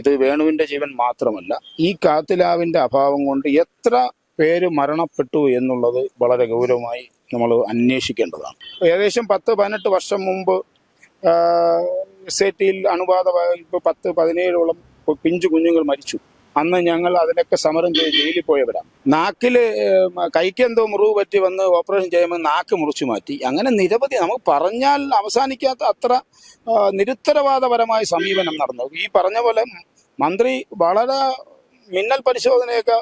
ഇത് വേണുവിന്റെ ജീവൻ മാത്രമല്ല ഈ കാത്തിലാവിന്റെ അഭാവം കൊണ്ട് എത്ര പേര് മരണപ്പെട്ടു എന്നുള്ളത് വളരെ ഗൗരവമായി നമ്മൾ അന്വേഷിക്കേണ്ടതാണ്. ഏകദേശം പത്ത് പതിനെട്ട് വർഷം മുമ്പ് എസ് ഐ ടിയിൽ അണുബാധ പത്ത് പതിനേഴോളം പിഞ്ചു കുഞ്ഞുങ്ങൾ മരിച്ചു. അന്ന് ഞങ്ങൾ അതിനൊക്കെ സമരം ചെയ്ത് ജയിലിൽ പോയവരാണ് നാക്കിൽ ഏഹ്, കൈക്കെന്തോ മുറിവ് പറ്റി വന്ന് ഓപ്പറേഷൻ ചെയ്യുമ്പോൾ നാക്ക് മുറിച്ചു മാറ്റി. അങ്ങനെ നിരവധി നമുക്ക് പറഞ്ഞാൽ അവസാനിക്കാത്ത അത്ര നിരുത്തരവാദപരമായ സമീപനം നടന്നു. ഈ പറഞ്ഞ പോലെ മന്ത്രി വളരെ മിന്നൽ പരിശോധനയൊക്കെ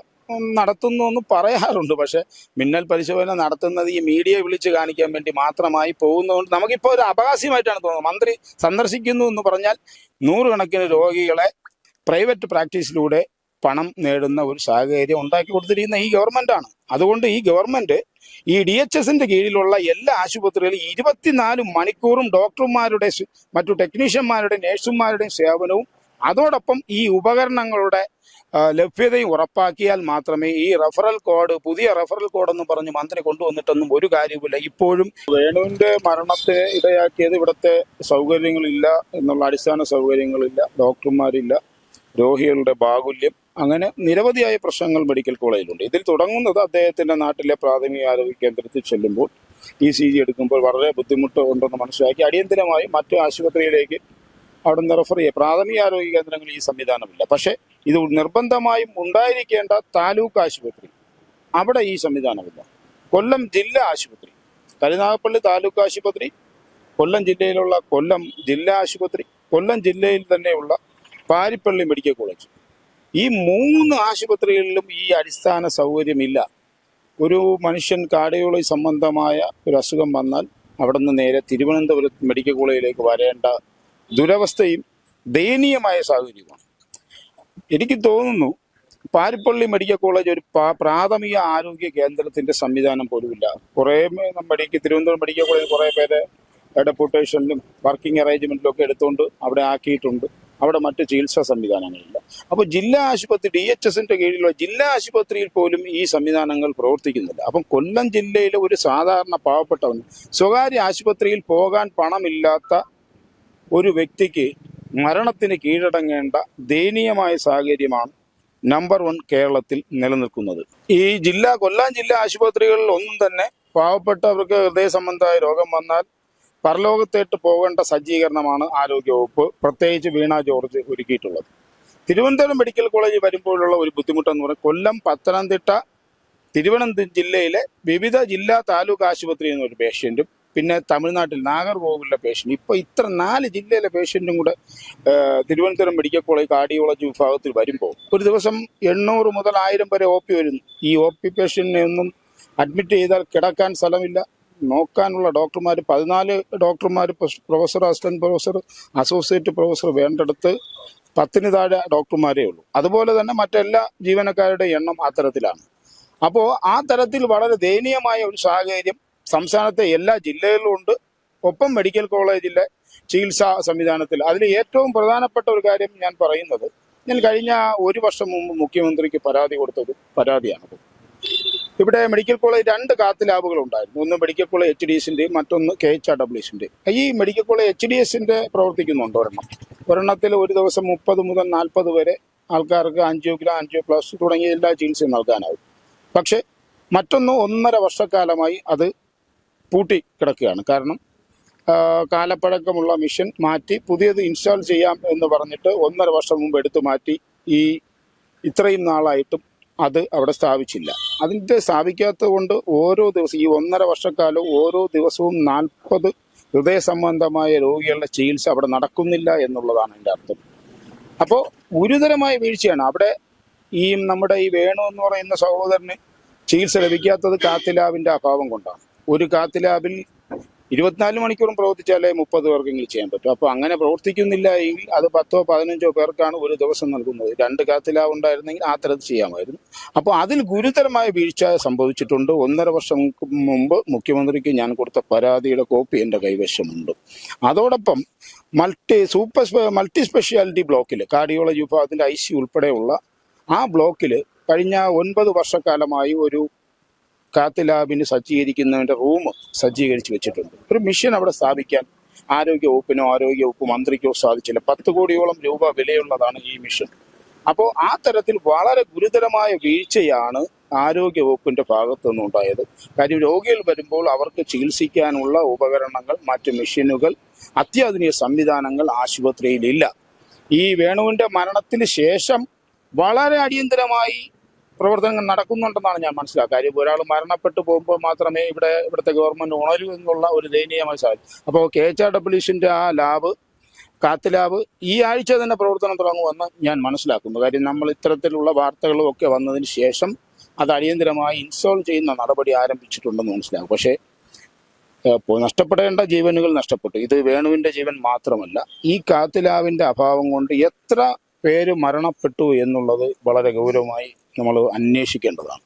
നടത്തുന്നു എന്ന് പറയാറുണ്ട്. പക്ഷെ മിന്നൽ പരിശോധന നടത്തുന്നത് ഈ മീഡിയ വിളിച്ച് കാണിക്കാൻ വേണ്ടി മാത്രമായി പോകുന്നതുകൊണ്ട് നമുക്കിപ്പോൾ ഒരു അപകാശമായിട്ടാണ് തോന്നുന്നത്. മന്ത്രി സന്ദർശിക്കുന്നു എന്ന് പറഞ്ഞാൽ നൂറുകണക്കിന് രോഗികളെ പ്രൈവറ്റ് പ്രാക്ടീസിലൂടെ പണം നേടുന്ന ഒരു സാഹചര്യം ഉണ്ടാക്കി കൊടുത്തിരിക്കുന്ന ഈ ഗവൺമെന്റാണ് അതുകൊണ്ട് ഈ ഗവൺമെന്റ് ഈ ഡി എച്ച് എസിന്റെ കീഴിലുള്ള എല്ലാ ആശുപത്രികളും ഇരുപത്തിനാല് മണിക്കൂറും ഡോക്ടർമാരുടെ മറ്റു ടെക്നീഷ്യന്മാരുടെയും നഴ്സുമാരുടെയും സേവനവും അതോടൊപ്പം ഈ ഉപകരണങ്ങളുടെ ലഭ്യതയും ഉറപ്പാക്കിയാൽ മാത്രമേ ഈ റഫറൽ കോഡ് പുതിയ റഫറൽ കോഡ് എന്ന് പറഞ്ഞ് മന്ത്രി കൊണ്ടുവന്നിട്ടൊന്നും ഒരു കാര്യവുമില്ല. ഇപ്പോഴും വേണുവിന്റെ മരണത്തെ ഇടയാക്കിയത് ഇവിടുത്തെ സൗകര്യങ്ങളില്ല എന്നുള്ള അടിസ്ഥാന സൗകര്യങ്ങളില്ല ഡോക്ടർമാരില്ല രോഗികളുടെ ബാഹുല്യം അങ്ങനെ നിരവധിയായ പ്രശ്നങ്ങൾ മെഡിക്കൽ കോളേജിലുണ്ട്. ഇതിൽ തുടങ്ങുന്നത് അദ്ദേഹത്തിന്റെ നാട്ടിലെ പ്രാഥമിക ആരോഗ്യ കേന്ദ്രത്തിൽ ചെല്ലുമ്പോൾ ഇ സി ജി എടുക്കുമ്പോൾ വളരെ ബുദ്ധിമുട്ട് ഉണ്ടെന്ന് മനസ്സിലാക്കി അടിയന്തിരമായി മറ്റു ആശുപത്രിയിലേക്ക് അവിടെ നിന്ന് റെഫർ ചെയ്യുക. പ്രാഥമിക ആരോഗ്യ കേന്ദ്രങ്ങളിൽ ഈ സംവിധാനമില്ല. പക്ഷേ ഇത് നിർബന്ധമായും ഉണ്ടായിരിക്കേണ്ട താലൂക്ക് ആശുപത്രി. അവിടെ ഈ സംവിധാനമില്ല. കൊല്ലം ജില്ലാ ആശുപത്രി. കരുനാഗപ്പള്ളി താലൂക്ക് ആശുപത്രി കൊല്ലം ജില്ലയിലുള്ള കൊല്ലം ജില്ലാ ആശുപത്രി കൊല്ലം ജില്ലയിൽ തന്നെയുള്ള പാരിപ്പള്ളി മെഡിക്കൽ കോളേജ്. ഈ മൂന്ന് ആശുപത്രികളിലും ഈ അടിസ്ഥാന സൗകര്യമില്ല. ഒരു മനുഷ്യൻ കാർഡിയോളജി സംബന്ധമായ ഒരു അസുഖം വന്നാൽ അവിടെ നിന്ന് നേരെ തിരുവനന്തപുരം മെഡിക്കൽ കോളേജിലേക്ക് വരേണ്ട ദുരവസ്ഥയും ദയനീയമായ സാഹചര്യമാണ്. എനിക്ക് തോന്നുന്നു പാരിപ്പള്ളി മെഡിക്കൽ കോളേജ് ഒരു പ്രാഥമിക ആരോഗ്യ കേന്ദ്രത്തിന്റെ സംവിധാനം പോലുമില്ല. കുറേ മെഡിക്കൽ തിരുവനന്തപുരം മെഡിക്കൽ കോളേജിൽ കുറേ പേരെ ഡെപ്യൂട്ടേഷനിലും വർക്കിംഗ് അറേഞ്ച്മെന്റിലും ഒക്കെ എടുത്തുകൊണ്ട് അവിടെ ആക്കിയിട്ടുണ്ട്. അവിടെ മറ്റ് ചികിത്സാ സംവിധാനങ്ങളില്ല. അപ്പോൾ ജില്ലാ ആശുപത്രി ഡി എച്ച് എസിന്റെ കീഴിലുള്ള ജില്ലാ ആശുപത്രിയിൽ പോലും ഈ സംവിധാനങ്ങൾ പ്രവർത്തിക്കുന്നില്ല. അപ്പം കൊല്ലം ജില്ലയിലെ ഒരു സാധാരണ പാവപ്പെട്ടവൻ സ്വകാര്യ ആശുപത്രിയിൽ പോകാൻ പണമില്ലാത്ത ഒരു വ്യക്തിക്ക് മരണത്തിന് കീഴടങ്ങേണ്ട ദയനീയമായ സാഹചര്യമാണ് നമ്പർ വൺ കേരളത്തിൽ നിലനിൽക്കുന്നത്. ഈ ജില്ലാ കൊല്ലം ജില്ലാ ആശുപത്രികളിൽ ഒന്നും തന്നെ പാവപ്പെട്ടവർക്ക് ഹൃദയ സംബന്ധമായ രോഗം വന്നാൽ പരലോകത്തേട്ട് പോകേണ്ട സജ്ജീകരണമാണ് ആരോഗ്യവകുപ്പ്. പ്രത്യേകിച്ച് വീണ ജോർജ് ഒരുക്കിയിട്ടുള്ളത്. തിരുവനന്തപുരം മെഡിക്കൽ കോളേജ് വരുമ്പോഴുള്ള ഒരു ബുദ്ധിമുട്ടെന്ന് പറഞ്ഞാൽ കൊല്ലം പത്തനംതിട്ട തിരുവനന്തപുരം ജില്ലയിലെ വിവിധ ജില്ലാ താലൂക്ക് ആശുപത്രിയിൽ നിന്നൊരു പേഷ്യന്റും പിന്നെ തമിഴ്നാട്ടിൽ നാഗർകോവിലെ പേഷ്യന്റ് ഇപ്പോൾ ഇത്ര നാല് ജില്ലയിലെ പേഷ്യന്റും കൂടെ തിരുവനന്തപുരം മെഡിക്കൽ കോളേജ് കാർഡിയോളജി വിഭാഗത്തിൽ വരുമ്പോൾ ഒരു ദിവസം എണ്ണൂറ് മുതൽ ആയിരം വരെ ഒ പി വരുന്നു ഈ ഒ പി പേഷ്യന്റിനെ ഒന്നും അഡ്മിറ്റ് ചെയ്താൽ കിടക്കാൻ സ്ഥലമില്ല. നോക്കാനുള്ള ഡോക്ടർമാർ പതിനാല് ഡോക്ടർമാർ professor assistant professor associate professor വേണ്ടടുത്ത് പത്തിന് താഴെ ഡോക്ടർമാരേ ഉള്ളൂ. അതുപോലെ തന്നെ മറ്റെല്ലാ ജീവനക്കാരുടെ എണ്ണം അത്തരത്തിലാണ് അപ്പോൾ ആ തരത്തിൽ വളരെ ദയനീയമായ ഒരു സാഹചര്യം സംസ്ഥാനത്തെ എല്ലാ ജില്ലകളിലും ഉണ്ട്. ഒപ്പം മെഡിക്കൽ കോളേജിലെ ചികിത്സാ സംവിധാനത്തിൽ. അതിൽ ഏറ്റവും പ്രധാനപ്പെട്ട ഒരു കാര്യം ഞാൻ പറയുന്നത് ഞാൻ കഴിഞ്ഞ ഒരു വർഷം മുമ്പ് മുഖ്യമന്ത്രിക്ക് പരാതി കൊടുത്തത് പരാതിയാണത് ഇവിടെ മെഡിക്കൽ കോളേജ് രണ്ട് കാത്ത് ലാബുകൾ ഉണ്ടായിരുന്നു. ഒന്ന് മെഡിക്കൽ കോളേജ് എച്ച് ഡി എസിന്റെയും മറ്റൊന്ന് കെ എച്ച് ആർ ഡബ്ല്യു എസിന്റെയും ഈ മെഡിക്കൽ കോളേജ് എച്ച് ഡി എസിന്റെ പ്രവർത്തിക്കുന്നുണ്ട് ഒരെണ്ണം. ഒരെണ്ണത്തിൽ ഒരു ദിവസം മുപ്പത് മുതൽ നാൽപ്പത് വരെ ആൾക്കാർക്ക് അഞ്ചിയോഗ്രാം അഞ്ചിയോപ്ലാസ് തുടങ്ങിയ എല്ലാ ചികിത്സയും നൽകാനാവും. പക്ഷേ മറ്റൊന്ന് ഒന്നര വർഷക്കാലമായി അത് പൂട്ടി കിടക്കുകയാണ്. കാരണം കാലപ്പഴക്കമുള്ള മിഷൻ മാറ്റി പുതിയത് ഇൻസ്റ്റാൾ ചെയ്യാം എന്ന് പറഞ്ഞിട്ട് ഒന്നര വർഷം മുമ്പ് എടുത്തു മാറ്റി ഈ ഇത്രയും നാളായിട്ടും അത് അവിടെ സ്ഥാപിച്ചില്ല. അതിന്റെ സ്ഥാപിക്കാത്തത് കൊണ്ട് ഓരോ ദിവസം ഈ ഒന്നര വർഷക്കാലം ഓരോ ദിവസവും നാൽപ്പത് ഹൃദയ സംബന്ധമായ രോഗികളുടെ ചികിത്സ അവിടെ നടക്കുന്നില്ല എന്നുള്ളതാണ് എന്റെ അർത്ഥം. അപ്പോൾ ഗുരുതരമായ വീഴ്ചയാണ്. അവിടെ ഈ നമ്മുടെ ഈ വേണു എന്ന് പറയുന്ന സഹോദരന് ചികിത്സ ലഭിക്കാത്തത് കാത്തിലാവിന്റെ അഭാവം കൊണ്ടാണ്. ഒരു കാത്തിലാബിൽ ഇരുപത്തിനാല് മണിക്കൂറും പ്രവർത്തിച്ചാലേ മുപ്പത് പേർക്കെങ്കിലും ചെയ്യാൻ പറ്റും. അപ്പോൾ അങ്ങനെ പ്രവർത്തിക്കുന്നില്ല എങ്കിൽ അത് പത്തോ പതിനഞ്ചോ പേർക്കാണ് ഒരു ദിവസം നൽകുന്നത്. രണ്ട് കാത്തിലാവുണ്ടായിരുന്നെങ്കിൽ ആ തരത്തിൽ ചെയ്യാമായിരുന്നു. അപ്പോൾ അതിൽ ഗുരുതരമായ വീഴ്ച സംഭവിച്ചിട്ടുണ്ട്. ഒന്നര വർഷം മുമ്പ് മുഖ്യമന്ത്രിക്ക് ഞാൻ കൊടുത്ത പരാതിയുടെ കോപ്പി എന്റെ കൈവശമുണ്ട്. അതോടൊപ്പം മൾട്ടി സൂപ്പർ മൾട്ടി സ്പെഷ്യാലിറ്റി ബ്ലോക്കിൽ കാർഡിയോളജി വിഭാഗത്തിന്റെ ഐ സി ഉൾപ്പെടെയുള്ള ആ ബ്ലോക്കിൽ കഴിഞ്ഞ ഒൻപത് വർഷക്കാലമായി ഒരു കാത്ത് ലാബിന് സജ്ജീകരിക്കുന്നതിന്റെ റൂം സജ്ജീകരിച്ച് വെച്ചിട്ടുണ്ട്. ഒരു മിഷൻ അവിടെ സ്ഥാപിക്കാൻ ആരോഗ്യ വകുപ്പിനോ ആരോഗ്യ വകുപ്പ് മന്ത്രിക്കോ സാധിച്ചില്ല. പത്ത് കോടിയോളം രൂപ വിലയുള്ളതാണ് ഈ മിഷൻ. അപ്പോൾ ആ തരത്തിൽ വളരെ ഗുരുതരമായ വീഴ്ചയാണ് ആരോഗ്യ വകുപ്പിന്റെ ഭാഗത്തു നിന്നുണ്ടായത് കാര്യം രോഗികൾ വരുമ്പോൾ അവർക്ക് ചികിത്സിക്കാനുള്ള ഉപകരണങ്ങൾ മറ്റ് മെഷീനുകൾ അത്യാധുനിക സംവിധാനങ്ങൾ ആശുപത്രിയിലില്ല. ഈ വേണുവിന്റെ മരണത്തിന് ശേഷം വളരെ അടിയന്തരമായി പ്രവർത്തനങ്ങൾ നടക്കുന്നുണ്ടെന്നാണ് ഞാൻ മനസ്സിലാക്കുക കാര്യം ഒരാൾ മരണപ്പെട്ടു പോകുമ്പോൾ മാത്രമേ ഇവിടെ ഇവിടുത്തെ ഗവൺമെന്റ് ഉണരൂ എന്നുള്ള ഒരു ദയനീയമായ സാഹചര്യം. അപ്പോൾ കെ എച്ച് ആർ ഡബ്ല്യൂസിന്റെ ആ ലാബ് കാത്ത് ലാബ് ഈ ആഴ്ച തന്നെ പ്രവർത്തനം തുടങ്ങുമെന്ന് ഞാൻ മനസ്സിലാക്കുന്നു. കാര്യം നമ്മൾ ഇത്തരത്തിലുള്ള വാർത്തകളും ഒക്കെ വന്നതിന് ശേഷം അത് അടിയന്തരമായി ഇൻസ്റ്റാൾ ചെയ്യുന്ന നടപടി ആരംഭിച്ചിട്ടുണ്ടെന്ന് മനസ്സിലാക്കും പക്ഷേ നഷ്ടപ്പെടേണ്ട ജീവനുകൾ നഷ്ടപ്പെട്ടു. ഇത് വേണുവിന്റെ ജീവൻ മാത്രമല്ല ഈ കാത്തിലാവിന്റെ അഭാവം കൊണ്ട് എത്ര പേര് മരണപ്പെട്ടു എന്നുള്ളത് വളരെ ഗൗരവമായി നമ്മൾ അന്വേഷിക്കേണ്ടതാണ്.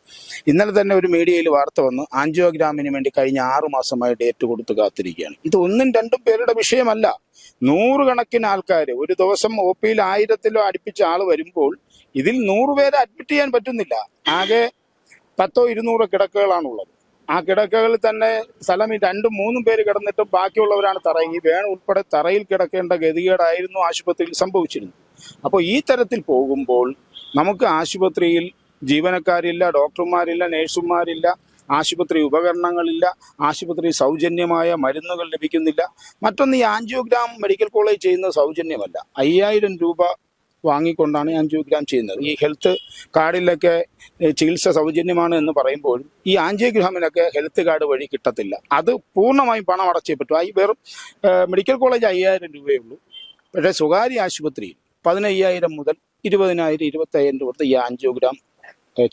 ഇന്നലെ തന്നെ ഒരു മീഡിയയിൽ വാർത്ത വന്നു ആൻജിയോഗ്രാമിന് വേണ്ടി കഴിഞ്ഞ ആറു മാസമായി ഡേറ്റ് കൊടുത്ത് കാത്തിരിക്കുകയാണ്. ഇത് ഒന്നും രണ്ടും പേരുടെ വിഷയമല്ല. നൂറുകണക്കിന് ആൾക്കാർ ഒരു ദിവസം ഒ പിയിൽ ആയിരത്തിലോ അടുപ്പിച്ച ആൾ വരുമ്പോൾ ഇതിൽ നൂറുപേരെ അഡ്മിറ്റ് ചെയ്യാൻ പറ്റുന്നില്ല. ആകെ പത്തോ ഇരുന്നൂറോ കിടക്കകളാണുള്ളത്. ആ കിടക്കകളിൽ തന്നെ സ്ഥലം ഈ രണ്ടും മൂന്നും പേര് കിടന്നിട്ടും ബാക്കിയുള്ളവരാണ് തറയിൽ. ഈ വേണ ഉൾപ്പെടെ തറയിൽ കിടക്കേണ്ട ഗതികേടായിരുന്നു ആശുപത്രിയിൽ സംഭവിച്ചിരുന്നത്. അപ്പോൾ ഈ തരത്തിൽ പോകുമ്പോൾ നമുക്ക് ആശുപത്രിയിൽ ജീവനക്കാരില്ല ഡോക്ടർമാരില്ല നേഴ്സുമാരില്ല ആശുപത്രി ഉപകരണങ്ങളില്ല ആശുപത്രി സൗജന്യമായ മരുന്നുകൾ ലഭിക്കുന്നില്ല. മറ്റൊന്ന് ഈ ആൻജിയോഗ്രാം മെഡിക്കൽ കോളേജ് ചെയ്യുന്നത് സൗജന്യമല്ല. അയ്യായിരം രൂപ വാങ്ങിക്കൊണ്ടാണ് ആൻജിയോഗ്രാം ചെയ്യുന്നത്. ഈ ഹെൽത്ത് കാർഡിലൊക്കെ ചികിത്സ സൗജന്യമാണ് എന്ന് പറയുമ്പോഴും ഈ ആൻജിയോഗ്രാമിനൊക്കെ ഹെൽത്ത് കാർഡ് വഴി കിട്ടത്തില്ല. അത് പൂർണമായും പണം അടച്ചേ പറ്റും. ഈ വെറും മെഡിക്കൽ കോളേജ് അയ്യായിരം രൂപയേ ഉള്ളൂ. പക്ഷേ സ്വകാര്യ ആശുപത്രിയിൽ പതിനയ്യായിരം മുതൽ ഇരുപതിനായിരം ഇരുപത്തയ്യായിരം രൂപ ഈ ആൻജിയോഗ്രാം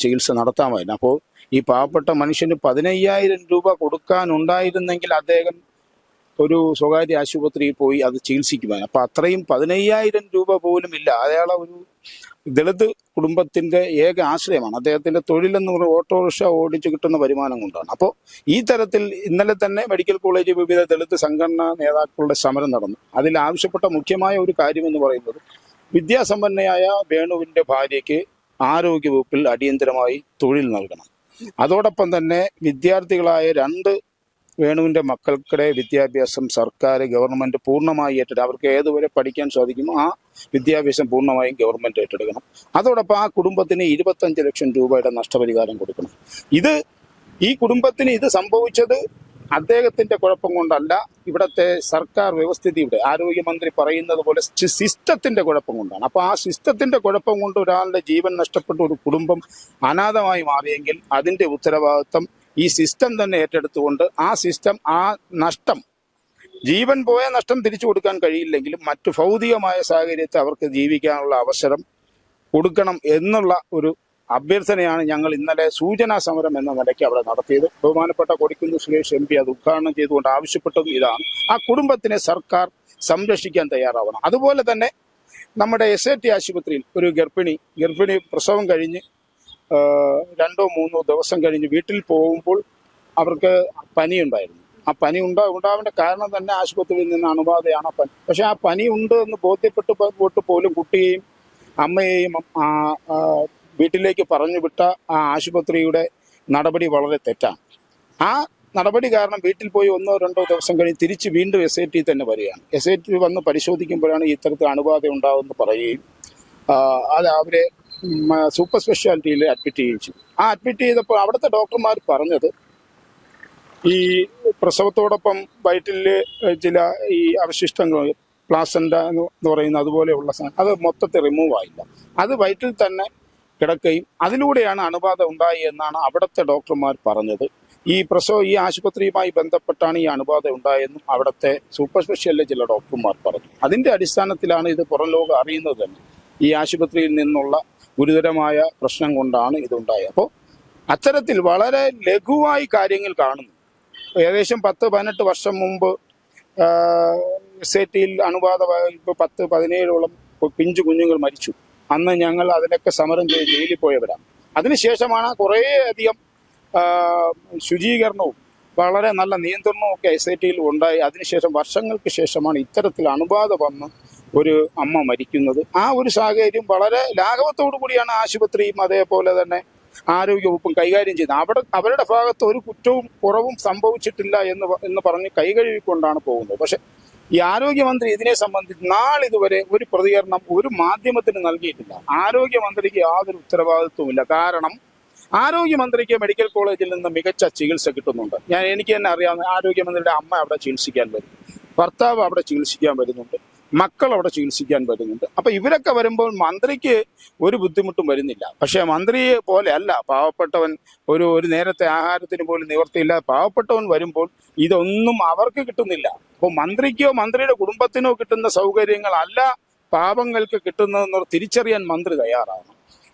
ചികിത്സ നടത്താമായിരുന്നു. അപ്പോൾ ഈ പാവപ്പെട്ട മനുഷ്യന് പതിനയ്യായിരം രൂപ കൊടുക്കാനുണ്ടായിരുന്നെങ്കിൽ അദ്ദേഹം ഒരു സ്വകാര്യ ആശുപത്രിയിൽ പോയി അത് ചികിത്സിക്കുവാൻ അപ്പൊ അത്രയും പതിനയ്യായിരം രൂപ പോലും ഇല്ല. അയാളെ ഒരു ദളിത് കുടുംബത്തിന്റെ ഏക ആശ്രയമാണ്. അദ്ദേഹത്തിന്റെ തൊഴിലെന്ന് പറഞ്ഞ ഓട്ടോറിക്ഷ ഓടിച്ചു കിട്ടുന്ന വരുമാനം കൊണ്ടാണ്. അപ്പോൾ ഈ തരത്തിൽ ഇന്നലെ തന്നെ മെഡിക്കൽ കോളേജ് വിവിധ ദളിത് സംഘടനാ നേതാക്കളുടെ സമരം നടന്നു. അതിൽ ആവശ്യപ്പെട്ട മുഖ്യമായ ഒരു കാര്യമെന്ന് പറയുന്നത് വിദ്യാസമ്പന്നയായ വേണുവിന്റെ ഭാര്യയ്ക്ക് ആരോഗ്യവകുപ്പിൽ അടിയന്തരമായി തൊഴിൽ നൽകണം. അതോടൊപ്പം തന്നെ വിദ്യാർത്ഥികളായ രണ്ട് വേണുവിന്റെ മക്കൾക്കിടെ വിദ്യാഭ്യാസം സർക്കാർ ഗവൺമെന്റ് പൂർണമായി ഏറ്റെടുക്കും. അവർക്ക് ഏതുവരെ പഠിക്കാൻ സാധിക്കുമോ ആ വിദ്യാഭ്യാസം പൂർണമായും ഗവൺമെന്റ് ഏറ്റെടുക്കണം. അതോടൊപ്പം ആ കുടുംബത്തിന് ഇരുപത്തഞ്ച് ലക്ഷം രൂപയുടെ നഷ്ടപരിഹാരം കൊടുക്കണം. ഇത് ഈ കുടുംബത്തിന് ഇത് സംഭവിച്ചത് അദ്ദേഹത്തിന്റെ കുഴപ്പം കൊണ്ടല്ല ഇവിടത്തെ സർക്കാർ വ്യവസ്ഥിതിയുടെ ആരോഗ്യമന്ത്രി പറയുന്നത് പോലെ സിസ്റ്റത്തിന്റെ കുഴപ്പം കൊണ്ടാണ്. അപ്പൊ ആ സിസ്റ്റത്തിന്റെ കുഴപ്പം കൊണ്ട് ഒരാളുടെ ജീവൻ നഷ്ടപ്പെട്ട ഒരു കുടുംബം അനാഥമായി മാറിയെങ്കിൽ അതിന്റെ ഉത്തരവാദിത്വം ഈ സിസ്റ്റം തന്നെ ഏറ്റെടുത്തുകൊണ്ട് ആ സിസ്റ്റം ആ നഷ്ടം ജീവൻ പോയ നഷ്ടം തിരിച്ചു കൊടുക്കാൻ കഴിയില്ലെങ്കിലും മറ്റു ഭൗതികമായ സാഹചര്യത്തെ അവർക്ക് ജീവിക്കാനുള്ള അവസരം കൊടുക്കണം എന്നുള്ള ഒരു അഭ്യർത്ഥനയാണ് ഞങ്ങൾ ഇന്നലെ സൂചനാ സമരം എന്ന നിലയ്ക്ക് അവിടെ നടത്തിയത്. ബഹുമാനപ്പെട്ട കൊടിക്കുന്ന് സുരേഷ് എം പി അത് ഉദ്ഘാടനം ചെയ്തുകൊണ്ട് ആവശ്യപ്പെട്ടതും ഇതാണ്. ആ കുടുംബത്തിനെ സർക്കാർ സംരക്ഷിക്കാൻ തയ്യാറാവണം. അതുപോലെ തന്നെ നമ്മുടെ എസ് എ ടി ആശുപത്രിയിൽ ഒരു ഗർഭിണി ഗർഭിണി പ്രസവം കഴിഞ്ഞ് രണ്ടോ മൂന്നോ ദിവസം കഴിഞ്ഞ് വീട്ടിൽ പോകുമ്പോൾ അവർക്ക് പനിയുണ്ടായിരുന്നു ആ പനി ഉണ്ടാ ഉണ്ടാവേണ്ട കാരണം തന്നെ ആശുപത്രിയിൽ നിന്ന് അണുബാധയാണ് ആ പനി. പക്ഷെ ആ പനി ഉണ്ട് എന്ന് ബോധ്യപ്പെട്ട് പോട്ട് പോലും കുട്ടിയെയും അമ്മയെയും വീട്ടിലേക്ക് പറഞ്ഞു വിട്ട ആ ആശുപത്രിയുടെ നടപടി വളരെ തെറ്റാണ്. ആ നടപടി കാരണം വീട്ടിൽ പോയി ഒന്നോ രണ്ടോ ദിവസം കഴിഞ്ഞ് തിരിച്ച് വീണ്ടും എസ് ഐ ടി തന്നെ വരികയാണ്. എസ് ഐ ടി വന്ന് പരിശോധിക്കുമ്പോഴാണ് ഇത്തരത്തിൽ അണുബാധ ഉണ്ടാവുമെന്ന് പറയുകയും അത് അവരെ സൂപ്പർ സ്പെഷ്യാലിറ്റിയിൽ അഡ്മിറ്റ് ചെയ്യുകയും ചെയ്തു. ആ അഡ്മിറ്റ് ചെയ്തപ്പോൾ അവിടുത്തെ ഡോക്ടർമാർ പറഞ്ഞത് ഈ പ്രസവത്തോടൊപ്പം വയറ്റിൽ ചില ഈ അവശിഷ്ടങ്ങൾ പ്ലാസന്റ എന്ന് പറയുന്ന അതുപോലെയുള്ള സാധനം അത് മൊത്തത്തിൽ റിമൂവ് ആയില്ല. അത് വയറ്റിൽ തന്നെ കിടക്കുകയും അതിലൂടെയാണ് അണുബാധ ഉണ്ടായി എന്നാണ് അവിടുത്തെ ഡോക്ടർമാർ പറഞ്ഞത്. ഈ പ്രസവ ഈ ആശുപത്രിയുമായി ബന്ധപ്പെട്ടാണ് ഈ അണുബാധ ഉണ്ടായെന്നും അവിടുത്തെ സൂപ്പർ സ്പെഷ്യലിലെ ചില ഡോക്ടർമാർ പറഞ്ഞു. അതിന്റെ അടിസ്ഥാനത്തിലാണ് ഇത് പുറം ലോകം അറിയുന്നത് തന്നെ. ഈ ആശുപത്രിയിൽ നിന്നുള്ള ഗുരുതരമായ പ്രശ്നം കൊണ്ടാണ് ഇതുണ്ടായത് അപ്പോൾ അത്തരത്തിൽ വളരെ ലഘുവായി കാര്യങ്ങൾ കാണുന്നു. ഏകദേശം പത്ത് പതിനെട്ട് വർഷം മുമ്പ് എസ് ഐ ടിയിൽ അണുബാധ പത്ത് പതിനേഴോളം പിഞ്ചു കുഞ്ഞുങ്ങൾ മരിച്ചു. അന്ന് ഞങ്ങൾ അതിനൊക്കെ സമരം ചെയ്ത് ജയിലിൽ പോയവരാണ്. അതിനുശേഷമാണ് കുറേ അധികം ശുചീകരണവും വളരെ നല്ല നിയന്ത്രണവും ഒക്കെ എസ് ഐ ടിയിൽ ഉണ്ടായി. അതിനുശേഷം വർഷങ്ങൾക്ക് ശേഷമാണ് ഇത്തരത്തിൽ അണുബാധ വന്ന് ഒരു അമ്മ മരിക്കുന്നത്. ആ ഒരു സാഹചര്യം വളരെ ലാഘവത്തോടു കൂടിയാണ് ആശുപത്രിയും അതേപോലെ തന്നെ ആരോഗ്യവകുപ്പും കൈകാര്യം ചെയ്യുന്നത് അവിടെ അവരുടെ ഭാഗത്ത് ഒരു കുറ്റവും കുറവും സംഭവിച്ചിട്ടില്ല എന്ന് എന്ന് പറഞ്ഞ് കൈകഴുകിക്കൊണ്ടാണ് പോകുന്നത്. പക്ഷെ ഈ ആരോഗ്യമന്ത്രി ഇതിനെ സംബന്ധിച്ച് നാളിതുവരെ ഒരു പ്രതികരണം ഒരു മാധ്യമത്തിന് നൽകിയിട്ടില്ല. ആരോഗ്യമന്ത്രിക്ക് യാതൊരു ഉത്തരവാദിത്വമില്ല കാരണം ആരോഗ്യമന്ത്രിക്ക് മെഡിക്കൽ കോളേജിൽ നിന്ന് മികച്ച ചികിത്സ കിട്ടുന്നുണ്ട്. ഞാൻ എനിക്ക് തന്നെ അറിയാവുന്ന ആരോഗ്യമന്ത്രിയുടെ അമ്മ അവിടെ ചികിത്സിക്കാൻ വരും. ഭർത്താവ് അവിടെ ചികിത്സിക്കാൻ വരുന്നുണ്ട്. മക്കൾ അവിടെ ചികിത്സിക്കാൻ വരുന്നുണ്ട്. അപ്പൊ ഇവരൊക്കെ വരുമ്പോൾ മന്ത്രിക്ക് ഒരു ബുദ്ധിമുട്ടും വരുന്നില്ല. പക്ഷേ മന്ത്രിയെ പോലെ അല്ല പാവപ്പെട്ടവൻ ഒരു ഒരു നേരത്തെ ആഹാരത്തിന് പോലും നിവർത്തിയില്ല പാവപ്പെട്ടവൻ വരുമ്പോൾ ഇതൊന്നും അവർക്ക് കിട്ടുന്നില്ല. അപ്പോൾ മന്ത്രിക്കോ മന്ത്രിയുടെ കുടുംബത്തിനോ കിട്ടുന്ന സൗകര്യങ്ങളല്ല പാവങ്ങൾക്ക് കിട്ടുന്നതെന്ന് തിരിച്ചറിയാൻ മന്ത്രി തയ്യാറാണ്.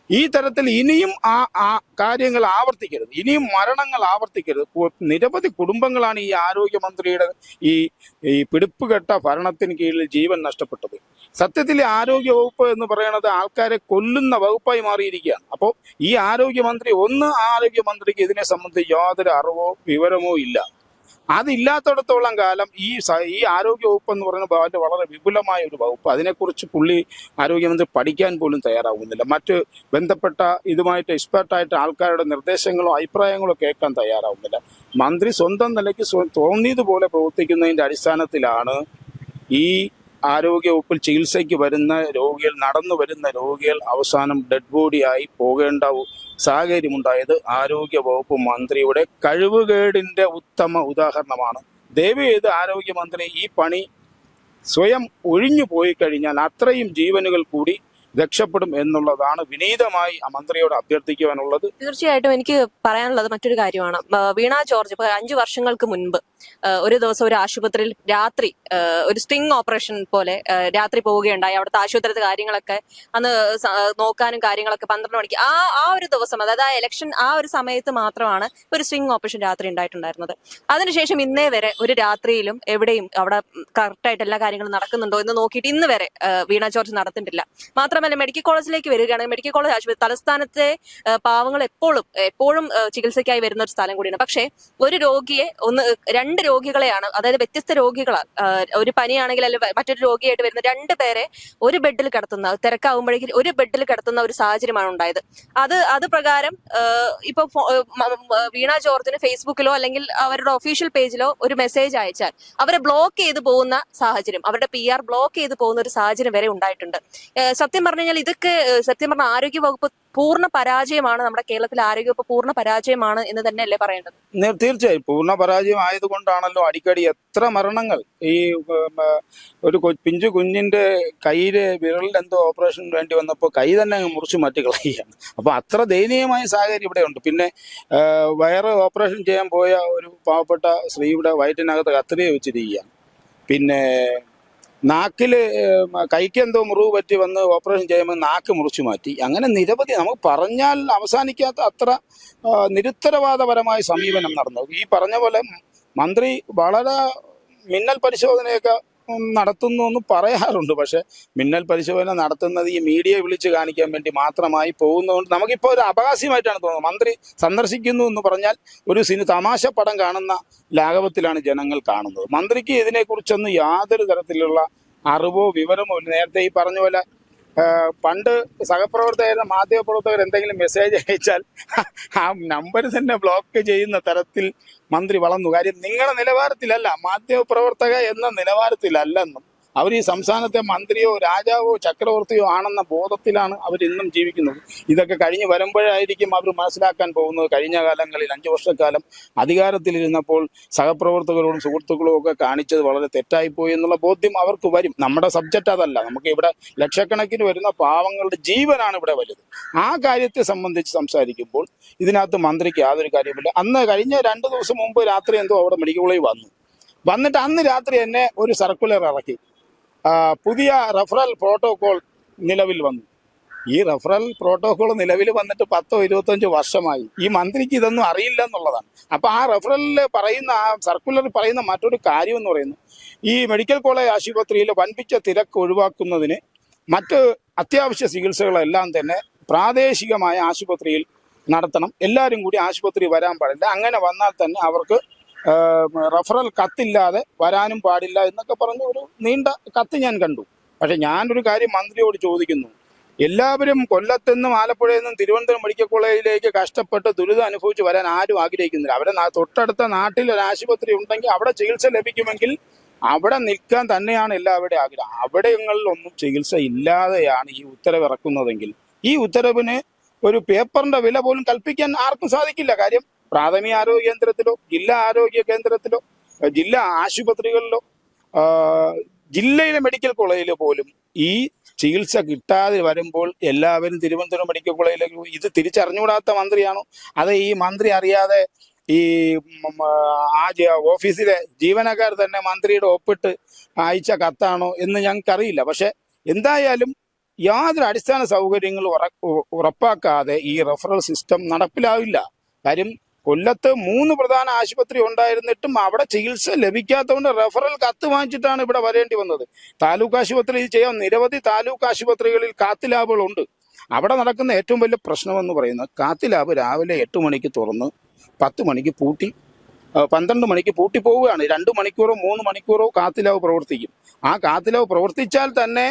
ഈ തരത്തിൽ ഇനിയും ആ ആ കാര്യങ്ങൾ ആവർത്തിക്കരുത്. ഇനിയും മരണങ്ങൾ ആവർത്തിക്കരുത്. നിരവധി കുടുംബങ്ങളാണ് ഈ ആരോഗ്യമന്ത്രിയുടെ ഈ ഈ പിടിപ്പുകെട്ട ഭരണത്തിന് കീഴിൽ ജീവൻ നഷ്ടപ്പെട്ടത്. സത്യത്തിൽ ആരോഗ്യ വകുപ്പ് എന്ന് പറയുന്നത് ആൾക്കാരെ കൊല്ലുന്ന വകുപ്പായി മാറിയിരിക്കുകയാണ്. അപ്പോൾ ഈ ആരോഗ്യമന്ത്രി ഒന്ന് ആരോഗ്യമന്ത്രിക്ക് ഇതിനെ സംബന്ധിച്ച് യാതൊരു അറിവോ വിവരമോ ഇല്ല. അതില്ലാത്തടത്തോളം കാലം ഈ ഈ ആരോഗ്യ വകുപ്പ് എന്ന് പറയുന്ന വളരെ വളരെ വിപുലമായ ഒരു വകുപ്പ്. അതിനെക്കുറിച്ച് പുള്ളി ആരോഗ്യമന്ത്രി പഠിക്കാൻ പോലും തയ്യാറാവുന്നില്ല. മറ്റ് ബന്ധപ്പെട്ട ഇതുമായിട്ട് എക്സ്പെർട്ടായിട്ട് ആൾക്കാരുടെ നിർദ്ദേശങ്ങളോ അഭിപ്രായങ്ങളോ കേൾക്കാൻ തയ്യാറാവുന്നില്ല. മന്ത്രി സ്വന്തം നിലയ്ക്ക് തോന്നിയതുപോലെ പ്രവർത്തിക്കുന്നതിന്റെ അടിസ്ഥാനത്തിലാണ് ഈ ആരോഗ്യ വകുപ്പിൽ ചികിത്സയ്ക്ക് വരുന്ന രോഗികൾ നടന്നു വരുന്ന രോഗികൾ അവസാനം ഡെഡ് ബോഡിയായി പോകേണ്ട സാഹചര്യമുണ്ടായത് ആരോഗ്യ വകുപ്പ് മന്ത്രിയുടെ കഴിവുകേടിന്റെ ഉത്തമ ഉദാഹരണമാണ്. ദയവ് ചെയ്ത് ആരോഗ്യമന്ത്രി ഈ പണി സ്വയം ഒഴിഞ്ഞു പോയി കഴിഞ്ഞാൽ അത്രയും ജീവനുകൾ കൂടി രക്ഷപ്പെടും എന്നുള്ളതാണ് വിനീതമായി ആ മന്ത്രിയോട് അഭ്യർത്ഥിക്കുവാനുള്ളത്. തീർച്ചയായിട്ടും എനിക്ക് പറയാനുള്ളത് മറ്റൊരു കാര്യമാണ്. വീണ ജോർജ് അഞ്ചു വർഷങ്ങൾക്ക് മുൻപ് ഒരു ദിവസം ഒരു ആശുപത്രിയിൽ രാത്രി ഒരു സ്റ്റിങ് ഓപ്പറേഷൻ പോലെ രാത്രി പോവുകയുണ്ടായി. അവിടുത്തെ ആശുപത്രിയിലെ കാര്യങ്ങളൊക്കെ അന്ന് നോക്കാനും കാര്യങ്ങളൊക്കെ പന്ത്രണ്ട് മണിക്ക്. ആ ആ ഒരു ദിവസം അതായത് ആ ഇലക്ഷൻ ആ ഒരു സമയത്ത് മാത്രമാണ് ഒരു സ്റ്റിങ് ഓപ്പറേഷൻ രാത്രി ഉണ്ടായിട്ടുണ്ടായിരുന്നത്. അതിനുശേഷം ഇന്നേ വരെ ഒരു രാത്രിയിലും എവിടെയും അവിടെ കറക്റ്റായിട്ട് എല്ലാ കാര്യങ്ങളും നടക്കുന്നുണ്ടോ എന്ന് നോക്കിയിട്ട് ഇന്ന് വരെ വീണ ജോർജ് നടത്തിയിട്ടില്ല മാത്രമല്ല മെഡിക്കൽ കോളേജിലേക്ക് വരികയാണെങ്കിൽ മെഡിക്കൽ കോളേജ് ആശുപത്രി തലസ്ഥാനത്തെ പാവങ്ങൾ എപ്പോഴും എപ്പോഴും ചികിത്സയ്ക്കായി വരുന്ന ഒരു സ്ഥലം കൂടിയാണ്. പക്ഷേ ഒരു രോഗിയെ ഒന്ന് രണ്ട് രോഗികളെയാണ് അതായത് വ്യത്യസ്ത രോഗികളാണ് ഒരു പനിയാണെങ്കിൽ അല്ലെങ്കിൽ മറ്റൊരു രോഗിയായിട്ട് വരുന്ന രണ്ട് പേരെ ഒരു ബെഡിൽ കിടത്തുന്ന തിരക്കാവുമ്പോഴേക്കും ഒരു ബെഡിൽ കിടത്തുന്ന ഒരു സാഹചര്യമാണ് ഉണ്ടായത്. അത് അത് പ്രകാരം ഇപ്പൊ വീണ ജോർജിന് ഫേസ്ബുക്കിലോ അല്ലെങ്കിൽ അവരുടെ ഒഫീഷ്യൽ പേജിലോ ഒരു മെസ്സേജ് അയച്ചാൽ അവരെ ബ്ലോക്ക് ചെയ്തു പോകുന്ന സാഹചര്യം അവരുടെ പി ആർ ബ്ലോക്ക് ചെയ്തു പോകുന്ന ഒരു സാഹചര്യം വരെ ഉണ്ടായിട്ടുണ്ട്. സത്യം പറഞ്ഞു കഴിഞ്ഞാൽ ഇതൊക്കെ സത്യം പറഞ്ഞ ആരോഗ്യ വകുപ്പ് പൂർണ പരാജയമാണ് നമ്മുടെ കേരളത്തിലെ ആരോഗ്യവകുപ്പ് പൂർണ പരാജയമാണ് എന്ന് തന്നെയല്ലേ പറയേണ്ടത്? തീർച്ചയായും. പൂർണ പരാജയം ആയതുകൊണ്ടാണല്ലോ അടിക്കടി എത്ര മരണങ്ങൾ ഈ ഒരു പിഞ്ചു കുഞ്ഞിന്റെ കയ്യിൽ വിരലിൽ എന്തോ ഓപ്പറേഷൻ വേണ്ടി വന്നപ്പോൾ കൈ തന്നെ മുറിച്ചു മാറ്റി കളയുകയാണ്. അപ്പൊ അത്ര ദയനീയമായ സാഹചര്യം ഇവിടെ ഉണ്ട്. പിന്നെ വയറ് ഓപ്പറേഷൻ ചെയ്യാൻ പോയ ഒരു പാവപ്പെട്ട സ്ത്രീയുടെ വയറ്റിനകത്ത് കത്തിരി വെച്ചിരിക്കുകയാണ്. പിന്നെ നാക്കിൽ ഏം, കൈക്ക് എന്തോ മുറിവ് പറ്റി വന്ന് ഓപ്പറേഷൻ ചെയ്യുമ്പോൾ നാക്ക് മുറിച്ചു മാറ്റി. അങ്ങനെ നിരവധി നമുക്ക് പറഞ്ഞാൽ അവസാനിക്കാത്ത അത്ര നിരുത്തരവാദപരമായ സമീപനം നടന്നു. ഈ പറഞ്ഞ പോലെ മന്ത്രി വളരെ മിന്നൽ പരിശോധനയൊക്കെ നടത്തുന്നു എന്ന് പറയാറുണ്ട്. പക്ഷെ മിന്നൽ പരിശോധന നടത്തുന്നത് ഈ മീഡിയ വിളിച്ച് കാണിക്കാൻ വേണ്ടി മാത്രമായി പോകുന്നതുകൊണ്ട് നമുക്കിപ്പോൾ ഒരു അപകാശ്യമായിട്ടാണ് തോന്നുന്നത്. മന്ത്രി സന്ദർശിക്കുന്നു എന്ന് പറഞ്ഞാൽ ഒരു സിനി തമാശ പടം കാണുന്ന ലാഘവത്തിലാണ് ജനങ്ങൾ കാണുന്നത്. മന്ത്രിക്ക് ഇതിനെക്കുറിച്ചൊന്നും യാതൊരു തരത്തിലുള്ള അറിവോ വിവരമോ. നേരത്തെ ഈ പറഞ്ഞ പോലെ പണ്ട് സഹപ്രവർത്തകർ മാധ്യമപ്രവർത്തകർ എന്തെങ്കിലും മെസ്സേജ് അയച്ചാൽ ആ നമ്പർ തന്നെ ബ്ലോക്ക് ചെയ്യുന്ന തരത്തിൽ മന്ത്രി വളർന്നു. കാര്യം നിങ്ങളുടെ നിലവാരത്തിലല്ല. മാധ്യമപ്രവർത്തക എന്ന നിലവാരത്തിലല്ലെന്നും അവർ ഈ സംസ്ഥാനത്തെ മന്ത്രിയോ രാജാവോ ചക്രവർത്തിയോ ആണെന്ന ബോധത്തിലാണ് അവർ ഇന്നും ജീവിക്കുന്നത്. ഇതൊക്കെ കഴിഞ്ഞ് വരുമ്പോഴായിരിക്കും അവർ മനസ്സിലാക്കാൻ പോകുന്നത്. കഴിഞ്ഞ കാലങ്ങളിൽ അഞ്ചു വർഷക്കാലം അധികാരത്തിലിരുന്നപ്പോൾ സഹപ്രവർത്തകരോടും സുഹൃത്തുക്കളും ഒക്കെ കാണിച്ചത് വളരെ തെറ്റായിപ്പോയി എന്നുള്ള ബോധ്യം അവർക്ക് വരും. നമ്മുടെ സബ്ജക്റ്റ് അതല്ല. നമുക്ക് ഇവിടെ ലക്ഷക്കണക്കിന് വരുന്ന പാവങ്ങളുടെ ജീവനാണ് ഇവിടെ വലുത്. ആ കാര്യത്തെ സംബന്ധിച്ച് സംസാരിക്കുമ്പോൾ ഇതിനകത്ത് മന്ത്രിക്ക് യാതൊരു കാര്യമില്ല അന്ന് കഴിഞ്ഞ രണ്ട് ദിവസം മുമ്പ് രാത്രി എന്തോ അവിടെ മെഡിക്കൽ കോളേജ് വന്നു. വന്നിട്ട് അന്ന് രാത്രി എന്നെ ഒരു സർക്കുലർ ഇറക്കി. പുതിയ റഫറൽ പ്രോട്ടോകോൾ നിലവിൽ വന്നു. ഈ റഫറൽ പ്രോട്ടോകോൾ നിലവിൽ വന്നിട്ട് പത്തോ ഇരുപത്തഞ്ചോ വർഷമായി. ഈ മന്ത്രിക്ക് ഇതൊന്നും അറിയില്ല എന്നുള്ളതാണ്. അപ്പോൾ ആ റഫറലിൽ പറയുന്ന ആ സർക്കുലറിൽ പറയുന്ന മറ്റൊരു കാര്യം എന്ന് പറയുന്നത് ഈ മെഡിക്കൽ കോളേജ് ആശുപത്രിയിൽ വൻപിച്ച തിരക്ക് ഒഴിവാക്കുന്നതിന് മറ്റ് അത്യാവശ്യ ചികിത്സകളെല്ലാം തന്നെ പ്രാദേശികമായ ആശുപത്രിയിൽ നടത്തണം. എല്ലാവരും കൂടി ആശുപത്രി വരാൻ പാടില്ല. അങ്ങനെ വന്നാൽ തന്നെ അവർക്ക് റഫറൽ കത്തില്ലാതെ വരാനും പാടില്ല എന്നൊക്കെ പറഞ്ഞ ഒരു നീണ്ട കത്ത് ഞാൻ കണ്ടു. പക്ഷെ ഞാനൊരു കാര്യം മന്ത്രിയോട് ചോദിക്കുന്നു. എല്ലാവരും കൊല്ലത്തുനിന്നും ആലപ്പുഴയിൽ നിന്നും തിരുവനന്തപുരം മെഡിക്കൽ കോളേജിലേക്ക് കഷ്ടപ്പെട്ട് ദുരിതം അനുഭവിച്ച് വരാൻ ആരും ആഗ്രഹിക്കുന്നില്ല. അവരെ തൊട്ടടുത്ത നാട്ടിൽ ഒരു ആശുപത്രി ഉണ്ടെങ്കിൽ അവിടെ ചികിത്സ ലഭിക്കുമെങ്കിൽ അവിടെ നിൽക്കാൻ തന്നെയാണ് എല്ലാവരുടെയും ആഗ്രഹം. അവിടെങ്ങളിൽ ഒന്നും ചികിത്സ ഇല്ലാതെയാണ് ഈ ഉത്തരവ് ഇറക്കുന്നതെങ്കിൽ ഈ ഉത്തരവിന് ഒരു പേപ്പറിന്റെ വില പോലും കൽപ്പിക്കാൻ ആർക്കും സാധിക്കില്ല. കാര്യം പ്രാഥമിക ആരോഗ്യ കേന്ദ്രത്തിലോ ജില്ലാ ആരോഗ്യ കേന്ദ്രത്തിലോ ജില്ലാ ആശുപത്രികളിലോ ജില്ലയിലെ മെഡിക്കൽ കോളേജിലോ പോലും ഈ ചികിത്സ കിട്ടാതെ വരുമ്പോൾ എല്ലാവരും തിരുവനന്തപുരം മെഡിക്കൽ കോളേജിലേക്ക് ഇത് തിരിച്ചറിഞ്ഞുകൂടാത്ത മന്ത്രിയാണോ? അത് ഈ മന്ത്രി അറിയാതെ ഈ ആ ഓഫീസിലെ ജീവനക്കാർ തന്നെ മന്ത്രിയുടെ ഒപ്പിട്ട് അയച്ച കത്താണോ എന്ന് ഞങ്ങൾക്കറിയില്ല. പക്ഷെ എന്തായാലും യാതൊരു അടിസ്ഥാന സൗകര്യങ്ങളും ഉറപ്പാക്കാതെ ഈ റെഫറൽ സിസ്റ്റം നടപ്പിലാവില്ല. കാര്യം കൊല്ലത്ത് മൂന്ന് പ്രധാന ആശുപത്രി ഉണ്ടായിരുന്നിട്ടും അവിടെ ചികിത്സ ലഭിക്കാത്തതുകൊണ്ട് റെഫറൽ കത്ത് വാങ്ങിച്ചിട്ടാണ് ഇവിടെ വരേണ്ടി വന്നത്. താലൂക്ക് ആശുപത്രി ചെയ്യാൻ നിരവധി താലൂക്ക് ആശുപത്രികളിൽ കാത്ത് ലാബുകളുണ്ട് അവിടെ നടക്കുന്ന ഏറ്റവും വലിയ പ്രശ്നമെന്ന് പറയുന്നത് കാത്ത് ലാബ് രാവിലെ എട്ട് മണിക്ക് തുറന്ന് പത്ത് മണിക്ക് പൂട്ടി പന്ത്രണ്ട് മണിക്ക് പൂട്ടി പോവുകയാണ്. രണ്ട് മണിക്കൂറോ മൂന്ന് മണിക്കൂറോ കാത്തിലാവ് പ്രവർത്തിക്കും. ആ കാത്തിലാവ് പ്രവർത്തിച്ചാൽ തന്നെ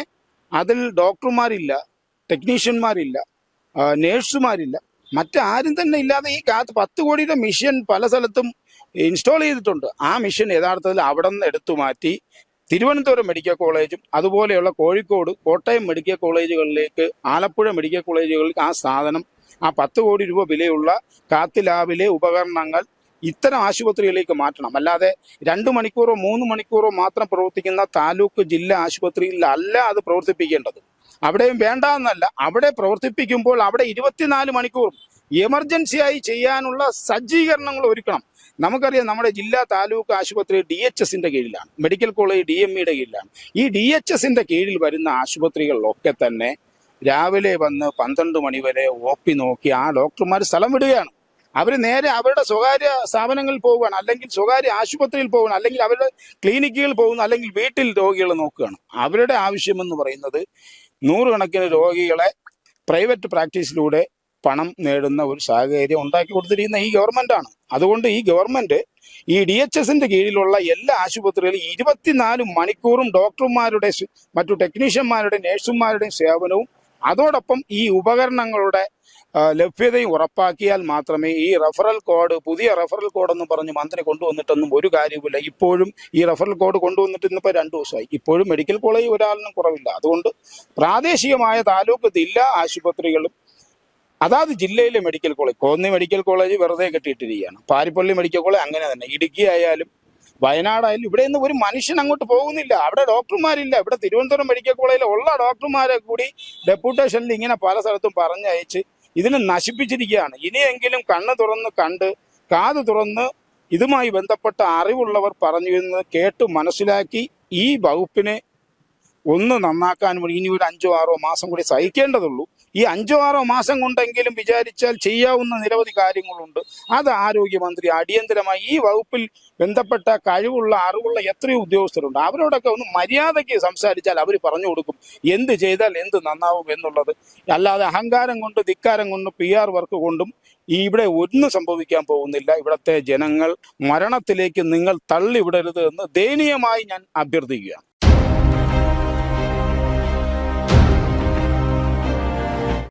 അതിൽ ഡോക്ടർമാരില്ല ടെക്നീഷ്യന്മാരില്ല നേഴ്സുമാരില്ല മറ്റാരും തന്നെ ഇല്ലാതെ ഈ കാത്ത് പത്ത് കോടിയുടെ മിഷൻ പല സ്ഥലത്തും ഇൻസ്റ്റാൾ ചെയ്തിട്ടുണ്ട്. ആ മിഷൻ യഥാർത്ഥത്തിൽ അവിടെ നിന്ന് എടുത്തു മാറ്റി തിരുവനന്തപുരം മെഡിക്കൽ കോളേജും അതുപോലെയുള്ള കോഴിക്കോട് കോട്ടയം മെഡിക്കൽ കോളേജുകളിലേക്ക് ആലപ്പുഴ മെഡിക്കൽ കോളേജുകളിലേക്ക് ആ സാധനം ആ പത്ത് കോടി രൂപ വിലയുള്ള കാത്ത് ലാബിലെ ഉപകരണങ്ങൾ ഇത്തരം ആശുപത്രികളിലേക്ക് മാറ്റണം. അല്ലാതെ രണ്ട് മണിക്കൂറോ മൂന്ന് മണിക്കൂറോ മാത്രം പ്രവർത്തിക്കുന്ന താലൂക്ക് ജില്ലാ ആശുപത്രിയിലല്ല അത് പ്രവർത്തിപ്പിക്കേണ്ടത്. അവിടെയും വേണ്ട എന്നല്ല അവിടെ പ്രവർത്തിപ്പിക്കുമ്പോൾ അവിടെ ഇരുപത്തിനാല് മണിക്കൂർ എമർജൻസി ആയി ചെയ്യാനുള്ള സജ്ജീകരണങ്ങൾ ഒരുക്കണം. നമുക്കറിയാം നമ്മുടെ ജില്ലാ താലൂക്ക് ആശുപത്രി ഡി എച്ച് എസിന്റെ കീഴിലാണ്. മെഡിക്കൽ കോളേജ് ഡി എം ഇയുടെ കീഴിലാണ്. ഈ ഡി എച്ച് എസിന്റെ കീഴിൽ വരുന്ന ആശുപത്രികളിലൊക്കെ തന്നെ രാവിലെ വന്ന് പന്ത്രണ്ട് മണിവരെ ഒ പി നോക്കി ആ ഡോക്ടർമാർ സ്ഥലം വിടുകയാണ്. അവർ നേരെ അവരുടെ സ്വകാര്യ സ്ഥാപനങ്ങളിൽ പോവുകയാണ്. അല്ലെങ്കിൽ സ്വകാര്യ ആശുപത്രിയിൽ പോവുകയാണ്. അല്ലെങ്കിൽ അവരുടെ ക്ലിനിക്കുകളിൽ പോകുന്നു. അല്ലെങ്കിൽ വീട്ടിൽ രോഗികളെ നോക്കുകയാണ്. അവരുടെ ആവശ്യമെന്ന് പറയുന്നത് നൂറുകണക്കിന് രോഗികളെ പ്രൈവറ്റ് പ്രാക്ടീസിലൂടെ പണം നേടുന്ന ഒരു സാഹചര്യം ഉണ്ടാക്കി കൊടുത്തിരിക്കുന്ന ഈ ഗവൺമെന്റാണ്. അതുകൊണ്ട് ഈ ഗവൺമെന്റ് ഈ ഡി എച്ച് എസിന്റെ കീഴിലുള്ള എല്ലാ ആശുപത്രികളിലും ഇരുപത്തിനാല് മണിക്കൂറും ഡോക്ടർമാരുടെ മറ്റു ടെക്നീഷ്യന്മാരുടെയും നഴ്സുമാരുടെയും സേവനവും അതോടൊപ്പം ഈ ഉപകരണങ്ങളുടെ ലഭ്യതയും ഉറപ്പാക്കിയാൽ മാത്രമേ ഈ റഫറൽ കോഡ് പുതിയ റഫറൽ കോഡ് എന്ന് പറഞ്ഞ് മന്ത്രി കൊണ്ടുവന്നിട്ടൊന്നും ഒരു കാര്യവുമില്ല. ഇപ്പോഴും ഈ റഫറൽ കോഡ് കൊണ്ടുവന്നിട്ട് ഇന്നിപ്പോൾ രണ്ടു ദിവസമായി. ഇപ്പോഴും മെഡിക്കൽ കോളേജ് ഒരാളിനും കുറവില്ല. അതുകൊണ്ട് പ്രാദേശികമായ താലൂക്ക് ജില്ലാ ആശുപത്രികളും അതാത് ജില്ലയിലെ medical college Konni medical college വെറുതെ കെട്ടിയിട്ടിരിക്കുകയാണ്. പാരിപ്പള്ളി മെഡിക്കൽ കോളേജ് അങ്ങനെ തന്നെ. ഇടുക്കി ആയാലും വയനാടായാലും ഇവിടെ നിന്ന് ഒരു മനുഷ്യൻ അങ്ങോട്ട് പോകുന്നില്ല. അവിടെ ഡോക്ടർമാരില്ല. ഇവിടെ തിരുവനന്തപുരം മെഡിക്കൽ കോളേജിൽ ഉള്ള ഡോക്ടർമാരെ കൂടി ഡെപ്യൂട്ടേഷനിൽ ഇങ്ങനെ പല സ്ഥലത്തും പറഞ്ഞയച്ച് ഇതിനെ നശിപ്പിച്ചിരിക്കുകയാണ്. ഇനിയെങ്കിലും കണ്ണ് തുറന്ന് കണ്ട് കാത് തുറന്ന് ഇതുമായി ബന്ധപ്പെട്ട അറിവുള്ളവർ പറഞ്ഞു എന്ന് കേട്ട് മനസ്സിലാക്കി ഈ വകുപ്പിനെ ഒന്ന് നന്നാക്കാൻ വേണ്ടി ഇനി ഒരു അഞ്ചോ ആറോ മാസം കൂടി സഹിക്കേണ്ടതുള്ളൂ. ഈ അഞ്ചോ ആറോ മാസം കൊണ്ടെങ്കിലും വിചാരിച്ചാൽ ചെയ്യാവുന്ന നിരവധി കാര്യങ്ങളുണ്ട്. അത് ആരോഗ്യമന്ത്രി അടിയന്തരമായി ഈ വകുപ്പിൽ ബന്ധപ്പെട്ട കഴിവുള്ള അറിവുള്ള എത്രയോ ഉദ്യോഗസ്ഥരുണ്ട്. അവരോടൊക്കെ ഒന്ന് മര്യാദയ്ക്ക് സംസാരിച്ചാൽ അവർ പറഞ്ഞു കൊടുക്കും. എന്ത് ചെയ്താൽ എന്ത് നന്നാവും എന്നുള്ളത്. അല്ലാതെ അഹങ്കാരം കൊണ്ട് ധിക്കാരം കൊണ്ട് പി ആർ വർക്ക് കൊണ്ടും ഇവിടെ ഒന്നും സംഭവിക്കാൻ പോകുന്നില്ല. ഇവിടുത്തെ ജനങ്ങൾ മരണത്തിലേക്ക് നിങ്ങൾ തള്ളിവിടരുത് എന്ന് ദയനീയമായി ഞാൻ അഭ്യർത്ഥിക്കുകയാണ്.